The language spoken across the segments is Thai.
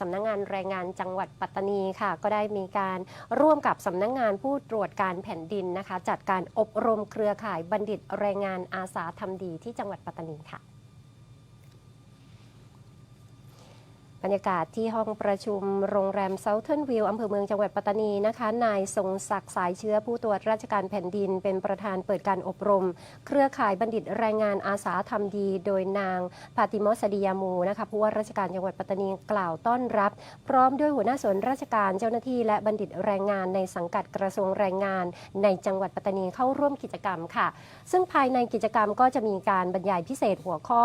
สำนักงานแรงงานจังหวัดปัตตานีค่ะ ก็ได้มีการร่วมกับสำนักงานผู้ตรวจการแผ่นดินนะคะ จัดการอบรมเครือข่ายบัณฑิตแรงงานอาสาทำดีที่จังหวัดปัตตานีค่ะ บรรยากาศที่ห้องประชุมโรงแรมเซาเทิร์นวิวอำเภอเมืองจังหวัดปัตตานีนะคะ นายทรงศักดิ์สายเชื้อผู้ตรวจราชการแผ่นดิน เป็นประธานเปิดการอบรม เครือข่ายบัณฑิตแรงงานอาสาทำดี โดยนางพาติมอสดียามูนะคะผู้ว่าราชการจังหวัดปัตตานีกล่าวต้อนรับ พร้อมด้วยหัวหน้าส่วนราชการเจ้าหน้าที่และบัณฑิตแรงงานในสังกัดกระทรวงแรงงาน ในจังหวัดปัตตานีเข้าร่วมกิจกรรมค่ะ ซึ่งภายในกิจกรรมก็จะมีการบรรยายพิเศษหัวข้อ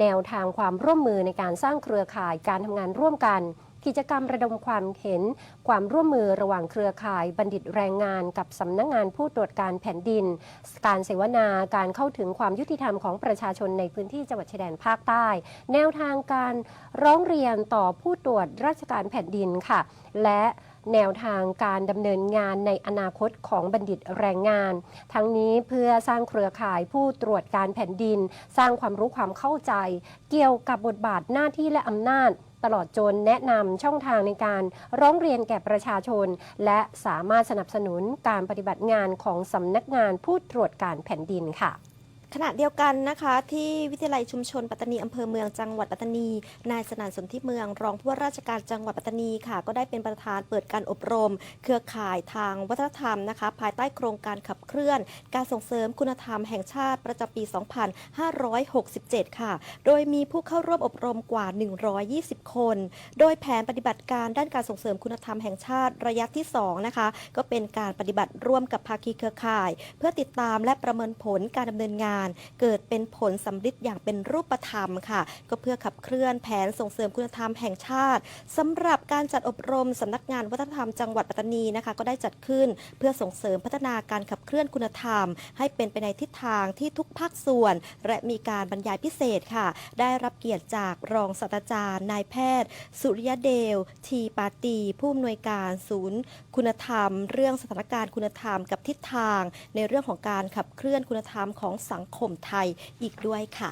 แนวทางความร่วมมือในการสร้างเครือข่ายการทำงานร่วมกัน กิจกรรมระดมความเห็น ความร่วมมือระหว่างเครือข่ายบัณฑิตแรงงานกับสำนักงงานผู้ตรวจการแผ่นดิน การเสวนาการเข้าถึงความยุติธรรมของประชาชนในพื้นที่จังหวัดชายแดนภาคใต้ แนวทางการร้องเรียนต่อผู้ตรวจราชการแผ่นดินค่ะ และแนวทางการดำเนินงานในอนาคตของบัณฑิตแรงงาน ทั้งนี้เพื่อสร้างเครือข่ายผู้ตรวจการแผ่นดิน สร้างความรู้ความเข้าใจ เกี่ยวกับบทบาทหน้าที่และอำนาจ ตลอดจนแนะนำช่องทางในการร้องเรียนแก่ประชาชน และสามารถสนับสนุนการปฏิบัติงานของสำนักงานผู้ตรวจการแผ่นดินค่ะ ขณะเดียวกันนะคะ ที่วิทยาลัยชุมชนปัตตานีอำเภอเมืองจังหวัดปัตตานี นายสนานสนธิเมือง รองผู้ว่าราชการจังหวัดปัตตานีค่ะ ก็ได้เป็นประธานเปิดการอบรม เครือข่ายทางวัฒนธรรมนะคะ ภายใต้โครงการขับเคลื่อน การส่งเสริมคุณธรรมแห่งชาติประจำปี 2567 ค่ะ โดยมีผู้เข้าร่วมอบรมกว่า 120 คน โดยแผนปฏิบัติการด้านการส่งเสริมคุณธรรมแห่งชาติระยะที่ 2 นะคะ ก็เป็นการปฏิบัติร่วมกับภาคีเครือข่าย เพื่อติดตามและประเมินผลการดำเนินงานเกิดเป็นผลสำฤทธิ์อย่างเป็นรูปธรรมค่ะ ก็เพื่อขับเคลื่อนแผนส่งเสริมคุณธรรมแห่งชาติสำหรับการจัดอบรมสำนักงานวัฒนธรรมจังหวัดปัตตานีนะคะ ก็ได้จัดขึ้นเพื่อส่งเสริมพัฒนาการขับเคลื่อนคุณธรรม ให้เป็นไปในทิศทางที่ทุกภาคส่วน และมีการบรรยายพิเศษค่ะ ได้รับเกียรติจากรองศาสตราจารย์นายแพทย์ สุริยเดลทีปาตี ผู้อำนวยการศูนย์ คุณธรรม เรื่องสถานการณ์คุณธรรมกับทิศทาง ในเรื่องของการขับเคลื่อนคุณธรรมของสังคมไทยอีกด้วยค่ะ